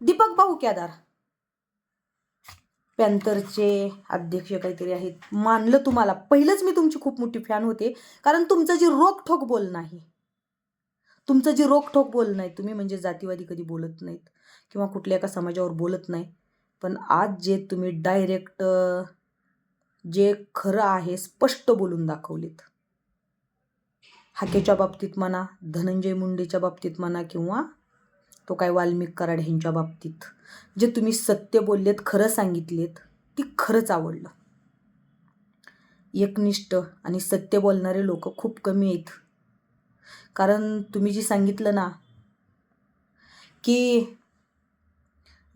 दीपक भाऊ केदार पॅन्थरचे अध्यक्ष काहीतरी आहेत. मानलं तुम्हाला. पहिलंच मी तुमची खूप मोठी फॅन होते. कारण तुमचं जे रोकठोक बोलणं आहे तुमचं जे रोकठोक बोलणं आहे तुम्ही म्हणजे जातीवादी कधी बोलत नाहीत किंवा कुठल्या एका समाजावर बोलत नाही. पण आज जे तुम्ही डायरेक्ट जे खरं आहे स्पष्ट बोलून दाखवलेत. हाकेच्या बाबतीत म्हणा धनंजय मुंडेच्या बाबतीत म्हणा किंवा तो काय वाल्मिक कराड ह्यांच्या बाबतीत. जे तुम्ही सत्य बोललेत खरं सांगितलेत ती खरंच आवडलं. एकनिष्ठ आणि सत्य बोलणारे लोक खूप कमी आहेत. कारण तुम्ही जी सांगितलं ना की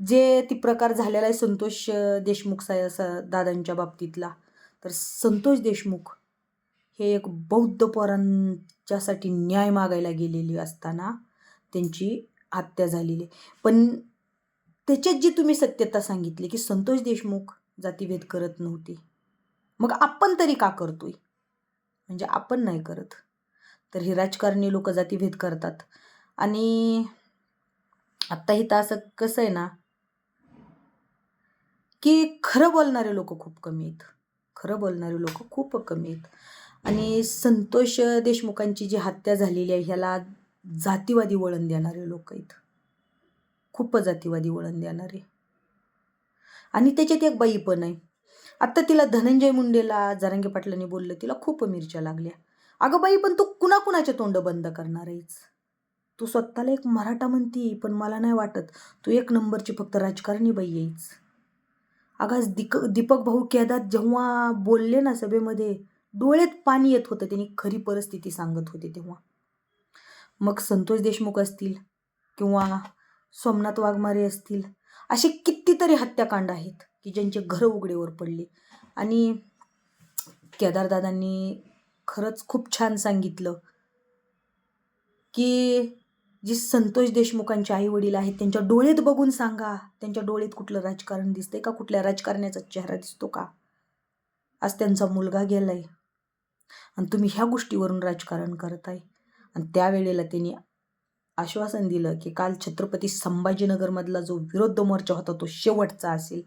जे ती प्रकार झालेला आहे संतोष देशमुख सा सा- दादांच्या बाबतीतला तर संतोष देशमुख हे एक बौद्ध पोरांच्यासाठी न्याय मागायला गेलेली असताना त्यांची हत्या झालेली पण त्याच्यात जी तुम्ही सत्यता सांगितली की संतोष देशमुख जातीभेद करत नव्हते. मग आपण तरी का करतोय? म्हणजे आपण नाही करत. तर ही राजकारणी लोक जातीभेद करतात. आणि आत्ता इथं असं कसं आहे ना की खरं बोलणारे लोक खूप कमी आहेत. खरं बोलणारे लोक खूप कमी आहेत. आणि संतोष देशमुखांची जी हत्या झालेली आहे ह्याला जातीवादी वळण देणारे लोक आहेत. खूप जातीवादी वळण देणारे. आणि त्याच्यात एक बाई पण आहे. आत्ता तिला धनंजय मुंडेला जरांगे पाटलांनी बोललं तिला खूप मिरच्या लागल्या. अगं बाई पण तू कुणाकुणाचे तोंड बंद करणार आहेस? तू स्वतःला एक मराठा म्हणती पण मला नाही वाटत तू एक नंबरची फक्त राजकारणी बाई यायच अगं आज दिक दीपक भाऊ केदार जेव्हा बोलले ना सभेमध्ये डोळ्यात पाणी येत होतं त्यांनी खरी परिस्थिती सांगत होते तेव्हा. मग संतोष देशमुख असतील किंवा सोमनाथ वाघमारे असतील असे कितीतरी हत्याकांड आहेत की ज्यांचे घरं उघडेवर पडले. आणि केदारदादांनी खरंच खूप छान सांगितलं की जी संतोष देशमुखांचे आई वडील आहेत त्यांच्या डोळ्यात बघून सांगा त्यांच्या डोळ्यात कुठलं राजकारण दिसतंय का कुठल्या राजकारण्याचा चेहरा दिसतो का? आज त्यांचा मुलगा गेलाय. आणि तुम्ही ह्या गोष्टीवरून राजकारण करताय. आणि त्यावेळेला त्यांनी आश्वासन दिलं की काल छत्रपती संभाजीनगरमधला जो विरोध मोर्चा होता तो शेवटचा असेल.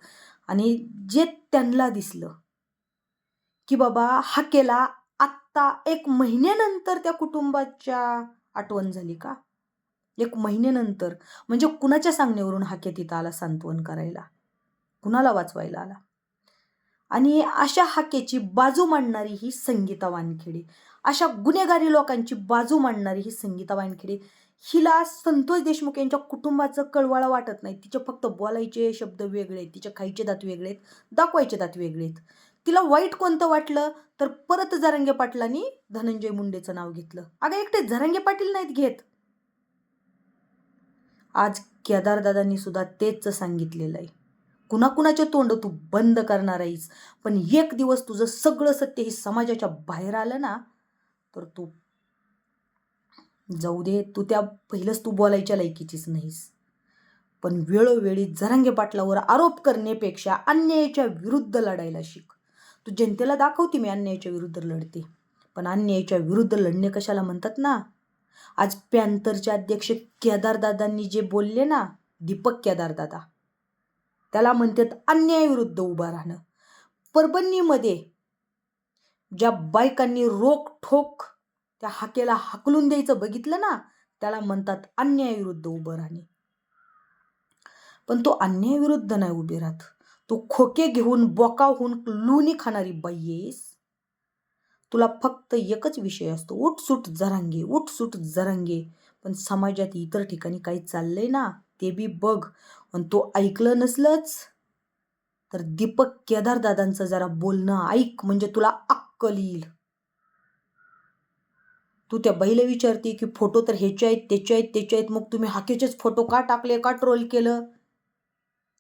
आणि जे त्यांना दिसलं की बाबा हा केला आत्ता एक महिन्यानंतर त्या कुटुंबाच्या आठवण झाली का? एक महिन्यानंतर. म्हणजे कुणाच्या सांगण्यावरून हा तिथं आला सांत्वन करायला? कुणाला वाचवायला आला? आणि अशा हाकेची बाजू मांडणारी ही संगीता वानखेडे. अशा गुन्हेगारी लोकांची बाजू मांडणारी ही संगीता वानखेडे. हिला संतोष देशमुख यांच्या कुटुंबाचं कळवाळा वाटत नाही. तिचे फक्त बोलायचे शब्द वेगळे आहेत. तिचे खायचे दात वेगळे आहेत. दाखवायचे दात वेगळे आहेत. तिला वाईट कोणतं वाटलं? तर परत झरंगे पाटलांनी धनंजय मुंडेचं नाव घेतलं. अगं एकटे जरांगे पाटील नाहीत घेत. आज केदारदादांनी सुद्धा तेच सांगितलेलं आहे. कुणाकुणाचे तोंड तू बंद करणार आहेस? पण एक दिवस तुझं सगळं सत्य हे समाजाच्या बाहेर आलं ना तर तू जाऊ दे. तू त्या पहिलंच तू बोलायच्या लायकीचीच नाहीस. पण वेळोवेळी जरांगे पाटलावर आरोप करण्यापेक्षा अन्यायाच्या विरुद्ध लढायला शिक. तू जनतेला दाखवते मी अन्यायाच्या विरुद्ध लढते. पण अन्यायाच्या विरुद्ध लढणे कशाला म्हणतात ना? आज पॅन्थरचे अध्यक्ष केदारदादांनी जे बोलले ना दीपक केदारदादा त्याला म्हणतात अन्यायाविरुद्ध उभं राहणं. परभणीमध्ये ज्या बायकांनी रोक ठोक त्या हाकेला हाकलून द्यायचं बघितलं ना त्याला म्हणतात अन्यायाविरुद्ध उभं राहणे. पण तो अन्यायाविरुद्ध नाही उभे राहत. तो खोके घेऊन बोका लुणी खाणारी बाई येस तुला फक्त एकच विषय असतो. उठसूट जरांगे उठसूट जरांगे. पण समाजात इतर ठिकाणी काही चाललंय ना ते बी बघ. आणि तो ऐकलं नसलंच तर दीपक केदारदादांचं जरा बोलणं ऐक म्हणजे तुला अक्कल येईल. तू त्या बाईला विचारते की फोटो तर ह्याचे आहेत त्याचे आहेत त्याचे आहेत मग तुम्ही हाकेचेच फोटो का टाकले का ट्रोल केलं?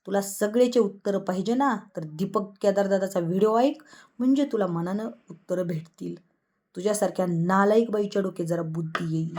तुला सगळेचे उत्तरं पाहिजे ना? तर दीपक केदारदादाचा व्हिडिओ ऐक म्हणजे तुला मनानं उत्तरं भेटतील. तुझ्यासारख्या नालायक बाईच्या डोके जरा बुद्धी येईल.